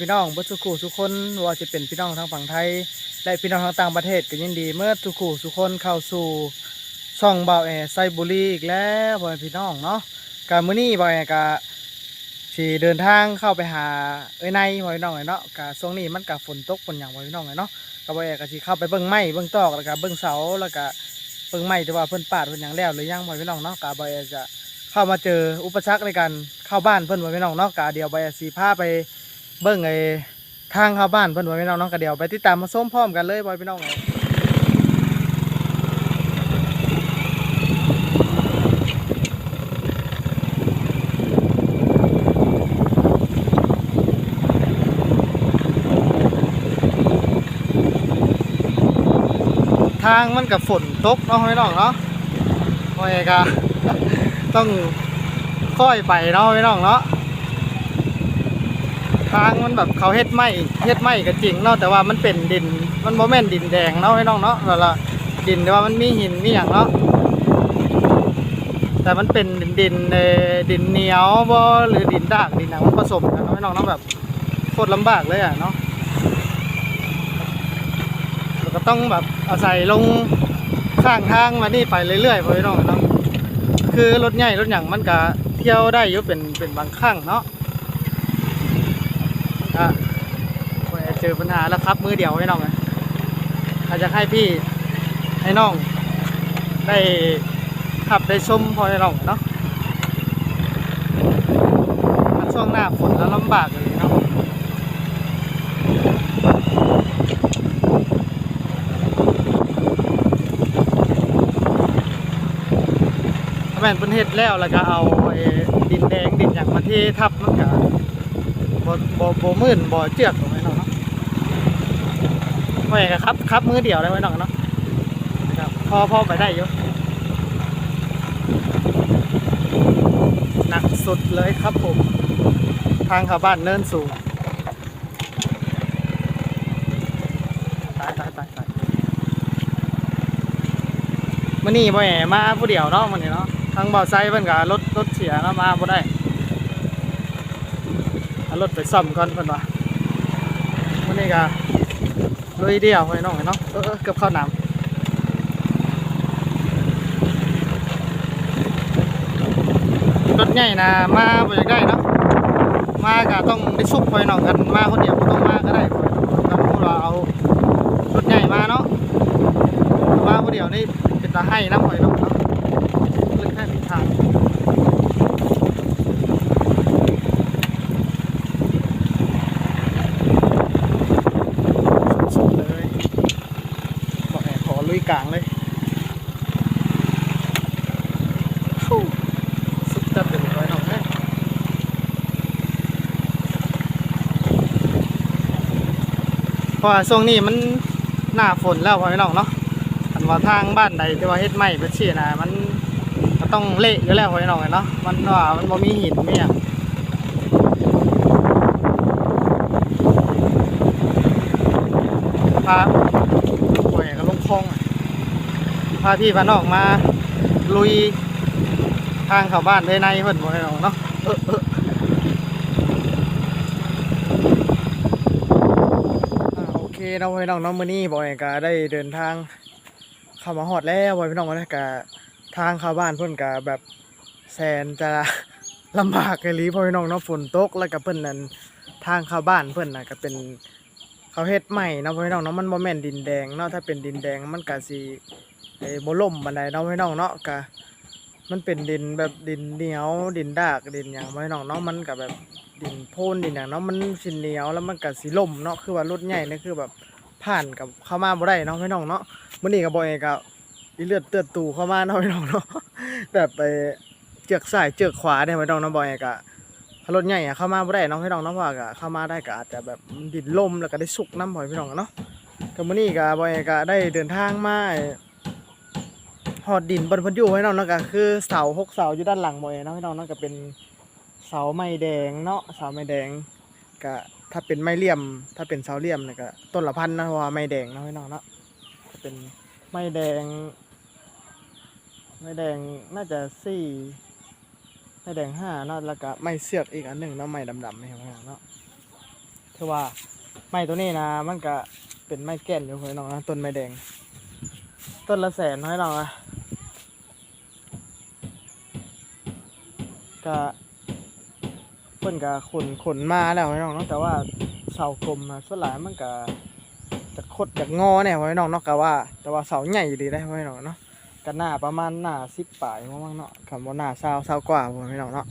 พี่น้องเบ่ทุกคู่ทุคนว่าจะเป็นพี่น้องทางฝั่งไทย และพี่น้องทางต่างประเทศก็ยินดีเมื่อทุกคู่ทุคนเข้าสู่ช่องเบาแอไซบุรีอีกแล้วพ่อแม่พี่น้องเนาะการมื้อนี้เบาแอก็สิเดินทางเข้าไปหาเอ้ยในพ่อพี่น้องเนาะกะช่วงนี้มันก็ฝนตกฝนหยังพ่อพี่น้องเนาะก็เบาแอก็สิเข้าไปเบิ่งไม้เบิ่งตอกแล้วก็เบิ่งเสาแล้วก็เบิ่งไม้ที่ว่าเพิ่นปาดเพิ่นหยังแล้วหรือยังพ่อพี่น้องเนาะกะเบาแอจะเข้ามาเจออุปสรรคในการเข้าบ้านเพิ่นไว้พี่น้องเนาะกะเดี๋ยวไปสีผ้าไป เบิ่งไอ้ทางเข้าบ้านเพิ่นว้พี่น้องเนาะกะเดียวไปติดตามมาส้มพร้อมกันเลยบอยพี่น้องเอ้ยทางมันกับฝนตกเนาะพี่น้องเนาะบอยกะต้องค่อยไปเนาะพี่น้องเนาะ ทางมันแบบเขาเฮ็ดไม้เฮ็ดไม้ก็จริงเนาะแต่ว่ามันเป็นดินมันโมเมนดินแดงเนาะพี่น้องเนาะแล้วละดินแต่ว่ามันมีหินมีอย่างเนาะแต่มันเป็นดินดินดินเหนียวบ่หรือดินดากดินหนังมันผสมกันเนาะพี่น้องเนาะแบบโคตรลำบากเลยอะเนาะแล้วก็ต้องแบบอาศัยลงข้างทางมานี่ไปเรื่อยๆพี่น้องเนาะคือรถใหญ่รถหยังมันก็เที่ยวได้อยู่เป็นเป็นบางครั้งเนาะ ก็โอ้ยเจอปัญหาแล้วครับ มือเดียวให้น้องอาจจะให้พี่ให้น้อง ได้ขับได้ชมพอให้น้องเนาะช่วงหน้าฝนแล้วลำบากเลยเนาะถ้าแม่นเพิ่นเฮ็ดแล้วแล้วก็เอาดินแดงดินหยังมาเททับมันก็ บ่บ่บ่มื่นบ่เจือกตรงนี้เนาะเนาะไม่ครับครับมือเดียวได้ไว้น้องเนาะครับพอพอไปได้อยู่หนักสุดเลยครับผม ทางข้าบ้านเนินสูงตายตายตายตายมื่อนี้บ่แหมาผู้เดียวเนาะมื่อนี้เนาะทางบ่อไซเพิ่นก็รถรถเสียเนาะมาบ่ได้ รถไปซ่อมก่อนเพิ่นว่ามื่อนี้ก็ลุยเดียวไปน้องเนาะเออเออเกือบเข้าน้ำรถใหญ่นะมาบ่อยากได้เนาะมาก็ต้องได้ซุกไปน้องกันมาคนเดียวบ่ต้องมาก็ได้ถ้าพูดว่าเอารถใหญ่มาเนาะมาคนเดียวนี่เป็นตาให้น้ำหอยน้องเนาะเรื่องแค่ศทางสุดๆเลยบอกให้ขอลุยกลางเลยฟู้สุดจัดเลยไปน้องเอ้ย เพ ราะว่าช่วงนี้มันหน้าฝนแล้วพ่อพี่น้องเนาะอันว่าทางบ้านใดที่ว่าเฮ็ดไม้เป็นชี่นะมันก็ต้องเละอยู่แล้วพ่อพี่น้องเนาะมันว่ามันบ่มีหินมีหยังพาโอ้ยก็ลงคลองพาพี่พาน้องมาลุยทางเข้าบ้านเลยในเพิ่นพ่อพี่น้องเนาะเออเอ ออ่าโอเคเนาพี่น้องเนาะมื้อนี้บอยก็ได้เดินทางเข้ามาฮอดแล้วบอยพี่น้องว่าก็ทางเข้าบ้านเพิ่อนก็แบบแสนจะลำบากเลยลีพอพี่น้องเนาะฝนตกแล้วก็เพิ่อนนั่นทางเข้าบ้านเพิ่อนน่ะก็เป็นเขาเฮ็ดใหม่นาะพี่น้องเนาะมันบ่แม่นดินแดงเนาะถ้าเป็นดินแดงมันก็สิเอ้บ่ล่มปานใดเนาะพี่น้องเนาะก็มันเป็นดินแบบดินเหนียวดินดากดินหยังพี่น้องเนาะมันก็แบบ ดินโพนดินอย่างเนาะมันสิเหนียวแล้วมันก็สิล่มเนาะคือว่ารถใหญ่นี่คือแบบผ่านกับเข้ามาบ่ได้เนาะพี่น้องเนาะมื้อนี้ก็บ่เองก็อีเลือดเตือดตูเข้ามาเนาะพี่น้องเนาะแบบไปเจือกซ้ายเจือกขวาเนี่ยพี่น้องเนาะบ่เองก็ถ้ารถใหญ่อะเข้ามาบ่ได้เนาะพี่น้องเนาะว่าก็เข้ามาได้ก็อาจจะแบบดินล่มแล้วก็ได้สุกน้ำพ่อยพี่น้องเนาะก็มื้อนี้ก็บ่เองก็ได้เดินทางมาฮอดดินบนพิ่นอยู่พี่น้องเนาะก็คือเสาหกเสาอยู่ด้านหลังบ่เองเนาะพี่น้องเนาะก็เป็น เสาไม้แดงเนาะเสาไม้แดงก็ถ้าเป็นไม้เหลี่ยม ถ้าเป็นเสาเหลี่ยมเนี่ยก็ต้นละพันนะเพราะว่าไม้แดงเนาะพี่น้องเนาะเป็นไม้แดง ไม้แดงน่าจะสี่ไม้แดงห้าเนาะแล้วก็ไม้เสือกอีกอันหนึ่งเนาะไม้ดำๆนี่พี่น้องเนาะถือว่าไม้ตัวนี้นะมันก็เป็นไม้แก่นอยู่พี่น้องนะต้นไม้แดง ต้นละแสนให้น้องนะก็ พิ่นก็ขนขนมาแล้วพี่น้องเนาะแต่ว่าเสากลมส่วนหลายมันก็จะคดจากงอเนี่ยพี่น้องเนาะก็ว่า แต่ว่าเสาใหญ่ดีได้พี่น้องเนาะก็หน้าประมาณหน้าสิบปลายมั้งเนาะคำว่าหน้าเศร้าเศร้ากว่าพี่น้องเนาะ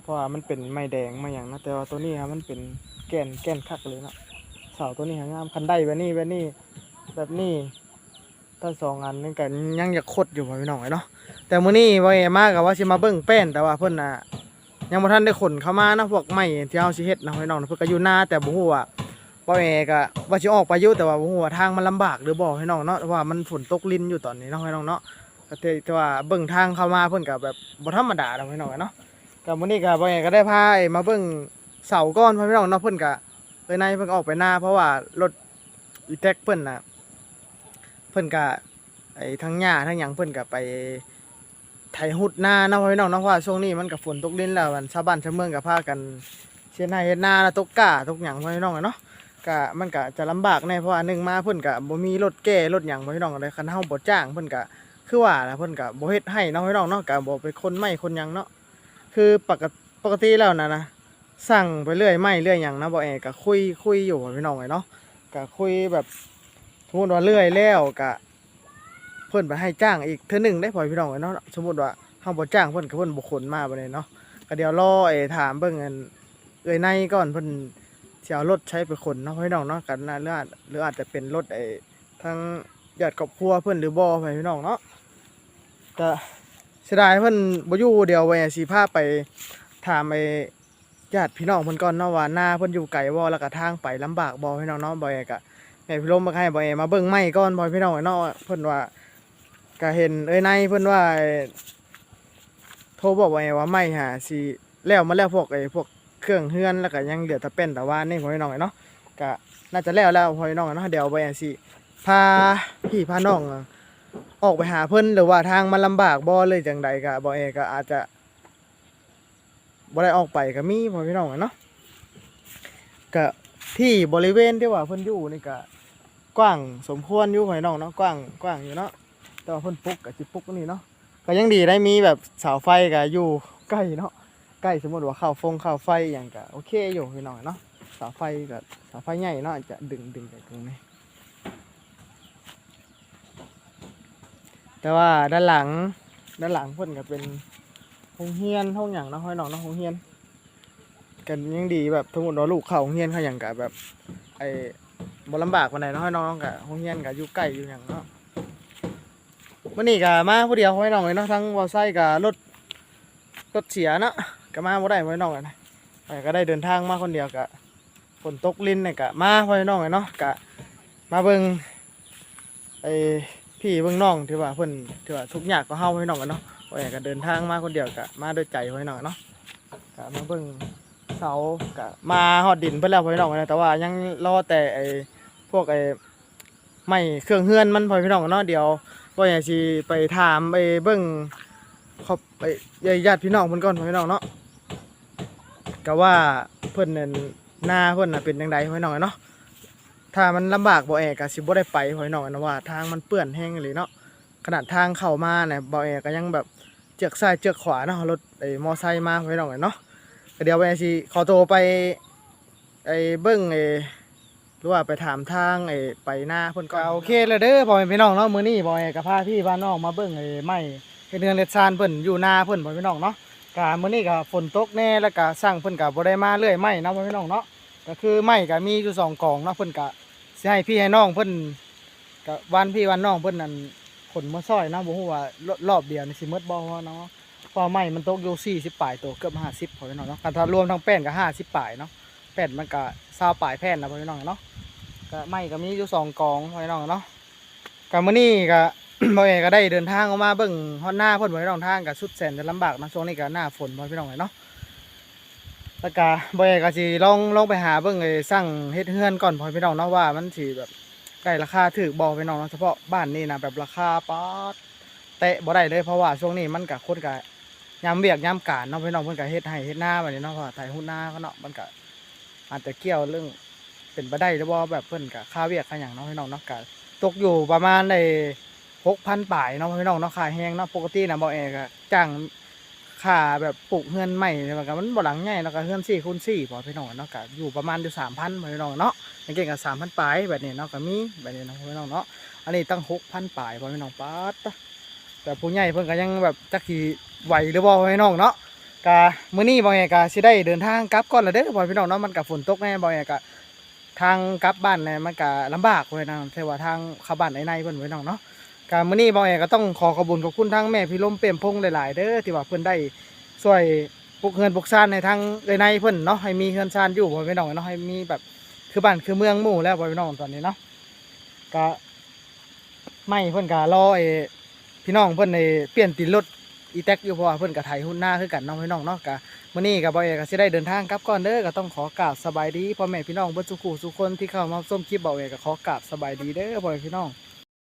เพราะว่ามันเป็นไม้แดงมาอย่างนะแต่ว่าตัวนี้ครับมันเป็นแก่นแก่นคักเลยเนาะเสาตัวนี้งามคันได้แบบนี้แบบนี้แบบนี้ ถ้าสองอันนี่กันยังอยากคดอยู่พ่อพี่น้องเนาะแต่มื้อนี้ว่าแอมากกับว่าสิมาเบิ่งแป้นแต่ว่าเพิ่นน่ะยังบ่ทันได้ขนเข้ามาเนาะพวกไม้ที่เฮาสิเฮ็ดนะพี่น้องเพิ่นก็อยู่หน้าแต่บ่ฮู้ว่าว่าแอก็ว่าสิออกไปอยู่แต่ว่าบ่ฮู้ว่าทางมันลำบากหรือบ่พี่น้องเนาะว่ามันฝนตกลิ้นอยู่ตอนนี้เนาะพี่น้องเนาะแต่ว่าเบิ่งทางเข้ามาเพิ่นก็แบบบ่ธรรมดาดอกพี่น้องเนาะกับมื้อนี้ก็บ่ไงก็ได้พาไอ้มาเบิ่งเสาก้อนพี่น้องเนาะเพิ่นก็เอ้ยนายเพิ่นก็ออกไปหน้าเพราะว่ารถอีแท็กเพิ่นน่ะ เพิ่นก็ไอ้ทั้งหญ้าทั้งหยังเพิ่นก็ไปไถหุดหน้าเนาะพ่อพี่น้องเนาะเพราะว่าช่วงนี้มันก็ฝนตกลิ้นแล้วมันชาวบ้านชาวเมืองก็พากันเฮ็ดนาเฮ็ดนาแล้วตกกาตกหยังพ่อพี่น้องอะเนาะก็มันก็จะลำบากแน่เพราะว่าหนึ่งมาเพิ่นก็บ่มีรถแก้รถหยังพ่อพี่น้องเลยคันเฮาบ่จ้างเพิ่นก็คือว่าล่ะเพิ่นก็บ่เฮ็ดให้เนาะพี่น้องเนาะก็บ่ไปคนไม้คนหยังเนาะคือปกติปกติแล้วนะนะสั่งไปเรื่อยไม่เรื่อยอย่างนะบอกเอก็คุยคุยอยู่พี่น้องไงเนาะก็คุยแบบ มมติว่าเรื่อยแล้วก็เพิ่อนไปให้จ้างอีกเท่านึงได้พอพี่น้องเนาะสมมติว่าเฮาบ่จ้างเพิ่อนก็เพิ่อนบ่ขนมาบ่ได้เนาะก็เดี๋ยวรอไอ้ถามเบิ่งอันเอ้ยในก่อนเพิ่อนเสิเอารถใช้ไปขนเนาะพี่น้องเนาะกันน่าหรืออาจหรืออาจจะเป็นรถไอ้ทางญาติครอบครัวเพิ่อนหรือบ่ไปพี่น้องเนาะก็เสียดายเพิ่อนบอยู่เดียวไว้สิพาไปถามไอ้ญาติพี่น้องเพิ่อนก่อนเนาะว่าหน้าเพิ่อนอยู่ไกลบ่แล้วก็ทางไปลำบากบ่พี่น้องเนาะบ่แอก็ ให้พี่ลมมาให้บ่แอมาเบิ่งไม้ก่อนบ่พี่น้องไอเนาะเพิ่นว่าก็เห็นเอ้ยในเพิ่นว่าโทรบอกบ่แอว่าไม้หาสิแล้วมาแล้วพวกไอ้พวกเครื่องเฮือนแล้วก็ยังเหลือแต่เป็นแต่ว่านี่พ่อพี่น้องไอเนาะก็น่าจะแล้วแล้วพ่อพี่น้องไอเนาะเดี๋ยวบ่แอสิพาพี่พาน้องออกไปหาเพิ่นหรือว่าทางมันลำบากบ่เลยจังใดก็บ่เอก็อาจจะบ่ได้ออกไปก็มีพ่อพี่น้องไอะเนาะก็ ที่บริเวณที่ว่าเพิ่นอยู่นี่ก็กว้างสมควรอยู่พ่อพี่น้องเนาะกว้างกว้างอยู่เนาะแต่ว่าเพิ่นปุกก็สิปุกนี่เนาะก็ยังดีได้มีแบบเสาไฟก็อยู่ใกล้เนาะใกล้สมมติว่าเข้าฟงเข้าไฟอย่างก็โอเคอยู่พี่น้องเนาะเสาไฟก็เสาไฟใหญ่เนาะจะดึงดึงจากตรงนี้ แต่ว่าด้านหลังด้านหลังเพิ่นก็เป็นห้องเฮียนห้องหยังเนาะห้อยน้องเนาะห้องเฮียน กันยังดีแบบสมมุติว่าลูกเขาห้องเฮียนเขาหยังก็แบบ ไอ้บ่ลำบากปานใดเนาะห้อยน้องก็ห้องเฮียนก็อยู่ใกล้อยู่หยังเนาะมื้อนี้ก็มาผู้เดียวห้อยน้องเลยเนาะทั้งวอไซค์ก็รถรถเสียเนาะก็มาบ่ได้ห้อยน้องอะนะแต่ก็ได้เดินทางมาคนเดียวก็ฝนตกลิ้นเนี่ยก็มาห้อยน้องเลยเนาะก็มาเบิ่งไอ้พี่เบิ่งน้องที่ว่าเพิ่นที่ว่าทุกข์ยากก็เฮาให้น้องกันเนาะว่าอยากก็เดินทางมาคนเดียวก็มาด้วยใจให้น้องเนาะก็มาเบิ่ง เสาก็มาฮอดดินเพิ่นแล้วให้น้องนนะแต่ว่ายังรอแต่ไอ้พวกไอ้ไม้เครื่องเฮือนมันพ่อพี่น้องเนาะเดี๋ยวว่าอยากสิไปถามไปเบิ่งเขาไปญาติพี่น้องเพิ่นก่อนพ่อพี่น้องเนาะก็ว่าเพิ่นนั่นหน้าเพิ่นน่ะเป็นจังไดพ่อพี่น้องเนาะถ้ามันลำบากบ่แอก็สิบ่ได้ไปหอยหน่อยนะว่าทางมันเปื้อนแห้งเลยเนาะขนาดทางเข้ามาเนี่ยบ่แอก็ยังแบบเจือกซ้ายเจือกขวาเนาะรถไอ้มอไซค์มาหอยหน่อยเนาะ ก็เดี๋ยวไปสิขอตัวไปไอ้เบิ่งไอ้หรือว่าไปถามทางไอ้ไปหน้าเพิ่นก่อนโอเคเลยเด้อพ่อแม่พี่น้องเนาะมื้อนี้บ่แอกก็พาพี่พาน้องมาเบิ่งไอ้ไม้เฮ็ดเรือนเฮ็ดซานเพิ่นอยู่หน้าเพิ่นพ่อแม่พี่น้องเนาะก็มื้อนี้ก็ฝนตกแน่แล้วก็สร้างเพิ่นก็บ่ได้มาเรื่อยไม้นะพ่อแม่พี่น้องเนาะก็คือไม้ก็มีอยู่สองกองเนาะเพิ่นก็สิให้พี่ให้น้องเพิ่นกับวันพี่วันน้องเพิ่นนั่นขนมาซอยเนาะบ่ฮู้ว่ารอบเดียวนี่สิหมดบ่เนาะ พอไม้มันตกอยู่40ปลายตัวเกือบ50พอพี่น้องเนาะคันถ้ารวมทั้งแป้นก็50ปลายเนาะแป้นมันก็20ปลายแผ่นนะพี่น้องเนาะก็ไม้ก็มีอยู่สองกองพี่น้องเนาะก็มื้อนี้ก็บ่เองก็ได้เดินทางออกมาเบิ่งฮอดหน้าพ่นบ่พี่น้องทางก็สุดแสนจะลำบากนะช่วงนี้ก็หน้าฝนบ่พี่น้องเนาะแล้วก็บ่อยกก็สิลองลองไปหาเบิ่งไอ้สั่งเฮ็ดเฮือนก่อนพอพี่น้องเนาะว่ามันสิแบบได้ราคาถูกบ่พี่น้องเนาะเฉพาะบ้านนี่นะแบบราคาป๊อดเตะบ่ได้เลยเพราะว่าช่วงนี้มันก็คนก็ ยามเวียกยามการเนาะพี่น้องเพิ่นก็เฮ็ดให้เฮ็ดหน้าบัดนี้เนาะเพราะว่าไถหุ้นหน้าเขาเนาะมันก็อาจจะเกี่ยวเรื่องเป็นบ่ได้หรือบ่แบบเพิ่นก็ค่าเวียกค่าหยังเนาะพี่น้องเนาะก็ตกอยู่ประมาณได้6,000ปลายเนาะพี่น้องเนาะค่าแฮงเนาะปกติน่ะบ่แอก็จ้างค่าแบบปลูกเฮือนใหม่เนี่ยมันก็มันบ่หลังใหญ่เนาะก็เฮือน4คูณ4บ่พี่น้องเนาะก็อยู่ประมาณอยู่3,000พี่น้องเนาะยังเก่งก็3,000ปลายแบบนี้เนาะก็มีแบบนี้เนาะพี่น้องเนาะอันนี้ตั้ง6,000ปลายบ่พี่น้องป๊าดแต่ผู้ใหญ่เพิ่นก็ยังแบบจักสิ ไหวหรือบ่ให้น้องเนาะกะมื้อนี้บ่แม่ก็สิได้เดินทางกลับก่อนล้วเด้อพ่พี่น้องเนาะมันก็ฝนตกแน่บ่แม่ก็ทางกลับบ้านเนี่ยมันก็ลำบากเว้ยนะแต่ว่าทางเข้าบ้านไอ้ในเพิ่นไว้น้องเนาะกะมื้อนี้บ่แม่ก็ต้องขอขอบคุญขอบคุณทางแม่พี่ลมเปรมพงหลายๆเด้อที่ว่าเพิ่นได้ช่วยปลูกเฮือนปลูกซ่านในทางไอ้ในเพิ่นเนาะให้มีเฮือนซ่านอยู่พ่พี่น้องเนาะให้มีแบบคือบ้านคือเมืองหมู่แล้วพ่พี่น้องตอนนี้เนาะก็ไม่เพิ่นก็รอไอ้พี่น้องเพิ่นในเปลี่ยนติดรถ อีแท็กอยู่เพราะว่าเพิ่นก็ไทยหุ้นหน้าคือกันน้องพี่น้องเนาะกะมื้อนี้กับบอยเอกก็สิได้เดินทางกลับก่อนเด้อก็ต้องขอกราบสบายดีพ่อแม่พี่น้องเบิดสุขุสุคนที่เข้ามาชมคลิปบ่เอกก็ขอกราบสบายดีเด้อพ่อแม่พี่น้อง